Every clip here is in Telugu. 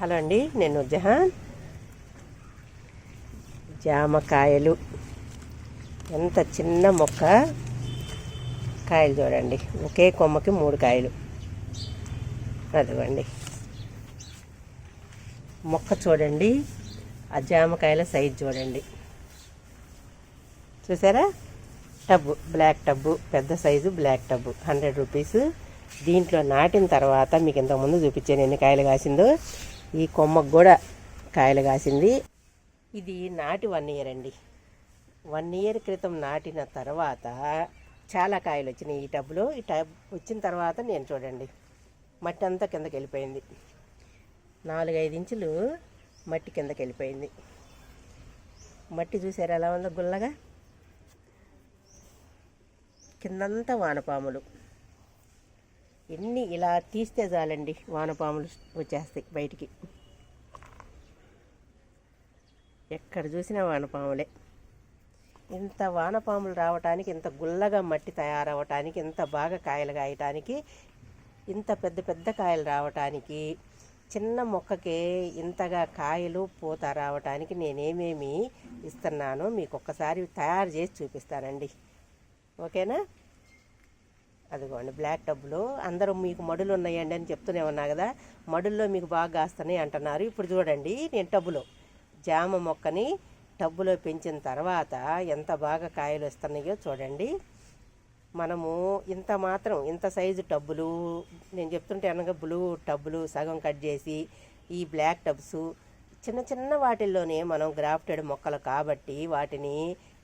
హలో అండి నేను జహాన్. జామకాయలు. ఎంత చిన్న మొక్క. కాయలు చూడండి ఒకే కొమ్మకి మూడు కాయలు. అదిగోండి. మొక్క చూడండి ఆ జామకాయల సైజ్ చూడండి. చూసారా? టబ్బు బ్లాక్ టబ్బు పెద్ద size black tub hundred rupees. దీంట్లో నాటిన తర్వాత మీకు ఇంతకుముందు చూపించాను ఎన్ని కాయలు కాసిందో. ఈ కొమ్మకు కూడా కాయలు కాసింది. ఇది నాటి వన్ ఇయర్ అండి. వన్ ఇయర్ క్రితం నాటిన తర్వాత చాలా కాయలు వచ్చినాయి ఈ టబ్లో. ఈ టబ్ వచ్చిన తర్వాత నేను చూడండి మట్టి అంతా కిందకి వెళ్ళిపోయింది. నాలుగైదు ఇంచులు మట్టి కిందకి వెళ్ళిపోయింది. మట్టి చూసారు ఎలా ఉందో గుల్లగా? కిందంతా వానపాములు. ఎన్ని ఇలా తీస్తే చాలండి వానపాములు వచ్చేస్తాయి బయటికి. ఎక్కడ చూసినా వానపాములే. ఇంత వానపాములు రావటానికి ఇంత గుల్లగా మట్టి తయారవటానికి ఇంత బాగా కాయలు కాయటానికి ఇంత పెద్ద పెద్ద కాయలు రావటానికి చిన్న మొక్కకే ఇంతగా కాయలు పూత రావటానికి నేనేమేమి ఇస్తున్నానో మీకు ఒక్కసారి తయారు చేసి చూపిస్తానండి. ఓకేనా? అదిగోండి బ్లాక్ టబ్బులు అందరూ మీకు మడులు ఉన్నాయండి అని చెప్తూనే ఉన్నా కదా మడుల్లో మీకు బాగా కాస్తున్నాయి అంటున్నారు. ఇప్పుడు చూడండి నేను టబ్బులో జామ మొక్కని టబ్బులో పెంచిన తర్వాత ఎంత బాగా కాయలు వస్తున్నాయో చూడండి. మనము ఇంత మాత్రం ఇంత సైజు టబ్బులు నేను చెప్తుంటే అనగా బ్లూ టబ్బులు సగం కట్ చేసి ఈ బ్లాక్ టబ్స్ చిన్న చిన్న వాటిల్లోనే మనం గ్రాఫ్టెడ్ మొక్కలు కాబట్టి వాటిని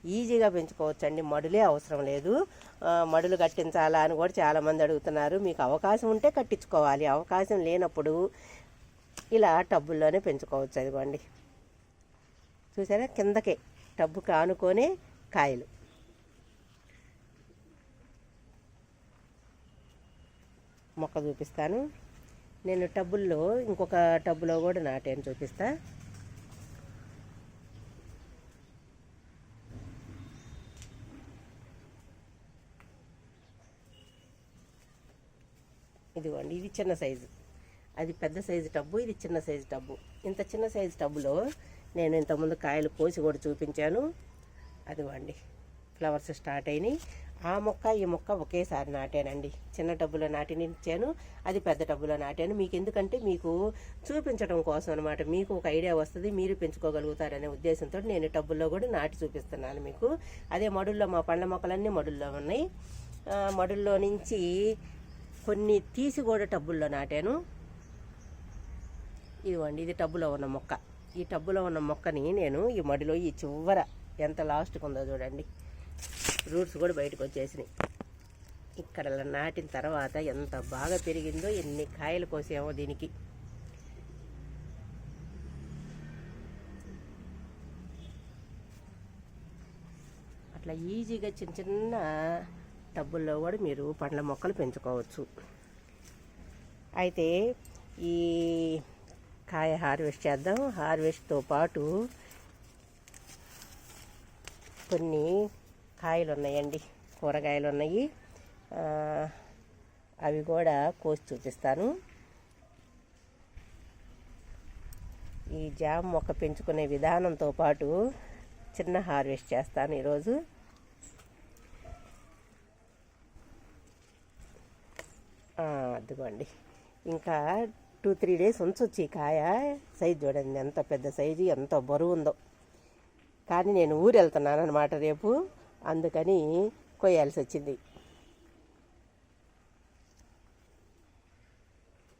ఈజీగా పెంచుకోవచ్చండి. మడులే అవసరం లేదు. మడులు కట్టించాలా అని కూడా చాలామంది అడుగుతున్నారు. మీకు అవకాశం ఉంటే కట్టించుకోవాలి. అవకాశం లేనప్పుడు ఇలా టబ్బుల్లోనే పెంచుకోవచ్చు. అదిగోండి. చూసారా? కిందకే టబ్బుకి ఆనుకొనే కాయలు. మొక్క చూపిస్తాను. నేను టబ్బుల్లో ఇంకొక టబ్బులో కూడా నాటాను చూపిస్తాను ఇదిగోండి ఇది చిన్న సైజు. అది పెద్ద సైజు టబ్బు ఇది చిన్న సైజు టబ్బు. ఇంత చిన్న సైజు టబ్బులో నేను ఇంతకుముందు కాయలు కోసి కూడా చూపించాను. అదిగోండి ఫ్లవర్స్ స్టార్ట్ అయినాయి. ఆ మొక్క ఈ మొక్క ఒకేసారి నాటానండి. చిన్న టబ్బులో నాటినిచ్చాను అది పెద్ద టబ్బులో నాటాను. మీకు ఎందుకంటే మీకు చూపించడం కోసం అనమాట మీకు ఒక ఐడియా వస్తుంది మీరు పెంచుకోగలుగుతారనే ఉద్దేశంతో నేను టబ్బుల్లో కూడా నాటి చూపిస్తున్నాను మీకు. అదే మడుల్లో మా పండ్ల మొక్కలన్నీ మడుల్లో ఉన్నాయి. మడుల్లో నుంచి కొన్ని తీసి కూడా టబ్బుల్లో నాటాను. ఇదిగోండి ఇది టబ్బులో ఉన్న మొక్క. ఈ టబ్బులో ఉన్న మొక్కని నేను ఈ మడిలో ఈ చివర ఎంత లాస్ట్కి ఉందో చూడండి. రూట్స్ కూడా బయటకు వచ్చేసినాయి. ఇక్కడ నాటిన తర్వాత ఎంత బాగా పెరిగిందో ఎన్ని కాయలు కోసామో దీనికి. అట్లా ఈజీగా చిన్న చిన్న టబ్బుల్లో కూడా మీరు పండ్ల మొక్కలు పెంచుకోవచ్చు. అయితే ఈ కాయ హార్వెస్ట్ చేద్దాం. హార్వెస్ట్తో పాటు కొన్ని కాయలు ఉన్నాయండి కూరగాయలు ఉన్నాయి అవి కూడా కోసి చూపిస్తాను. ఈ జామ మొక్క పెంచుకునే విధానంతో పాటు చిన్న హార్వెస్ట్ చేస్తాను ఈరోజు ఆ, అదిగోండి. ఇంకా టూ త్రీ డేస్ ఉంచొచ్చి ఈ కాయ. సైజు చూడండి ఎంత పెద్ద సైజు ఎంత బరువు ఉందో కానీ నేను ఊరు వెళ్తున్నాను అనమాట రేపు. అందుకని కొయ్యాల్సి వచ్చింది.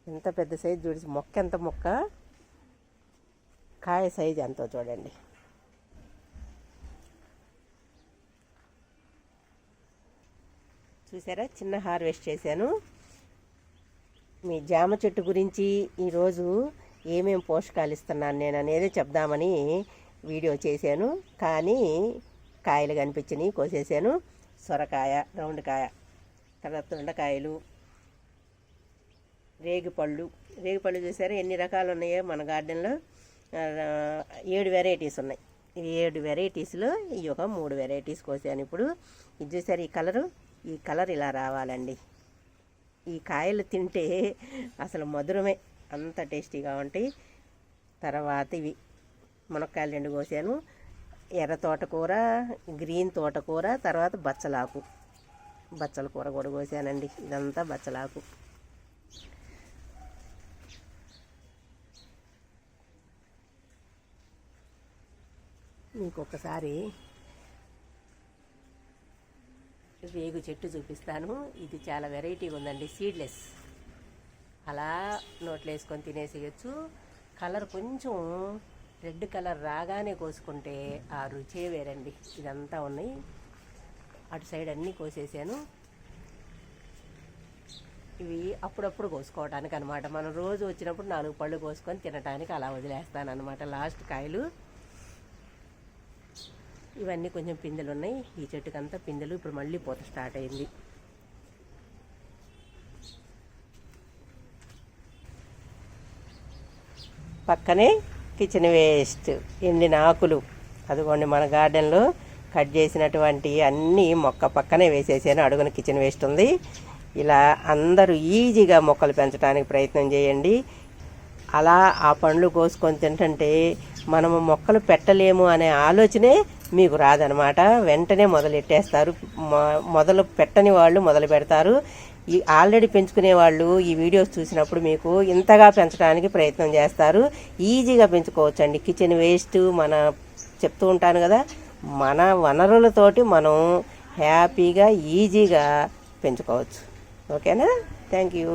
ఎంత పెద్ద సైజు చూసి మొక్క ఎంత మొక్క? కాయ సైజు ఎంతో చూడండి. చూసారా? చిన్న హార్వెస్ట్ చేశాను. మీ జామ చెట్టు గురించి ఈరోజు ఏమేం పోషకాలు ఇస్తున్నాను నేను అనేది చెప్దామని వీడియో చేశాను. కానీ కాయలు కనిపించినాయి కోసేసాను సొరకాయ రౌండ్ కాయ తర్వాత దొండకాయలు రేగిపళ్ళు. రేగిపళ్ళు చూసారా ఎన్ని రకాలు ఉన్నాయో మన గార్డెన్లో? ఏడు వెరైటీస్ ఉన్నాయి. ఈ ఏడు వెరైటీస్లో ఈ ఒక మూడు వెరైటీస్ కోసాను. ఇప్పుడు ఇది చూసారు ఈ కలరు? ఈ కలర్ ఇలా రావాలండి. ఈ కాయలు తింటే అసలు మధురమే. అంత టేస్టీగా ఉంటాయి. తర్వాత ఇవి మునక్కాయలు రెండు కోసాను. ఎర్ర తోటకూర గ్రీన్ తోటకూర తర్వాత బచ్చలాకు. బచ్చల కూర కూడా కోసానండి. ఇదంతా బచ్చలాకు. మీకు ఒకసారి వేగు చెట్టు చూపిస్తాను. ఇది చాలా వెరైటీగా ఉందండి. సీడ్లెస్. అలా నోట్లో వేసుకొని తినేసేయచ్చు. కలర్ కొంచెం రెడ్ కలర్ రాగానే కోసుకుంటే ఆ రుచే వేరండి. ఇదంతా ఉన్నాయి. అటు సైడ్ అన్నీ కోసేసాను. ఇవి అప్పుడప్పుడు కోసుకోవడానికి అనమాట మనం రోజు వచ్చినప్పుడు నాలుగు పళ్ళు కోసుకొని తినడానికి అలా వదిలేస్తాను అనమాట లాస్ట్ కాయలు. ఇవన్నీ కొంచెం పిందెలు ఉన్నాయి ఈ చెట్టుకంతా పిందెలు ఇప్పుడు మళ్ళీ పూత స్టార్ట్ అయింది. పక్కనే కిచెన్ వేస్ట్ ఎండిన ఆకులు. అదిగోండి మన గార్డెన్లో కట్ చేసినటువంటి అన్నీ మొక్క పక్కనే వేసేసాను. అడుగున కిచెన్ వేస్ట్ ఉంది. ఇలా అందరూ ఈజీగా మొక్కలు పెంచడానికి ప్రయత్నం చేయండి. అలా ఆ పండ్లు కోసుకొని తింటుంటే మనము మొక్కలు పెట్టలేము అనే ఆలోచనే మీకు రాదనమాట వెంటనే మొదలెట్టేస్తారు. మొదలు పెట్టని వాళ్ళు మొదలు పెడతారు. ఈ ఆల్రెడీ పెంచుకునే వాళ్ళు ఈ వీడియోస్ చూసినప్పుడు మీకు ఇంతగా పెంచడానికి ప్రయత్నం చేస్తారు. ఈజీగా పెంచుకోవచ్చండి. కిచెన్ వేస్ట్ మన చెప్తూ ఉంటాను కదా మన వనరులతోటి మనం హ్యాపీగా ఈజీగా పెంచుకోవచ్చు. ఓకేనా? Thank you.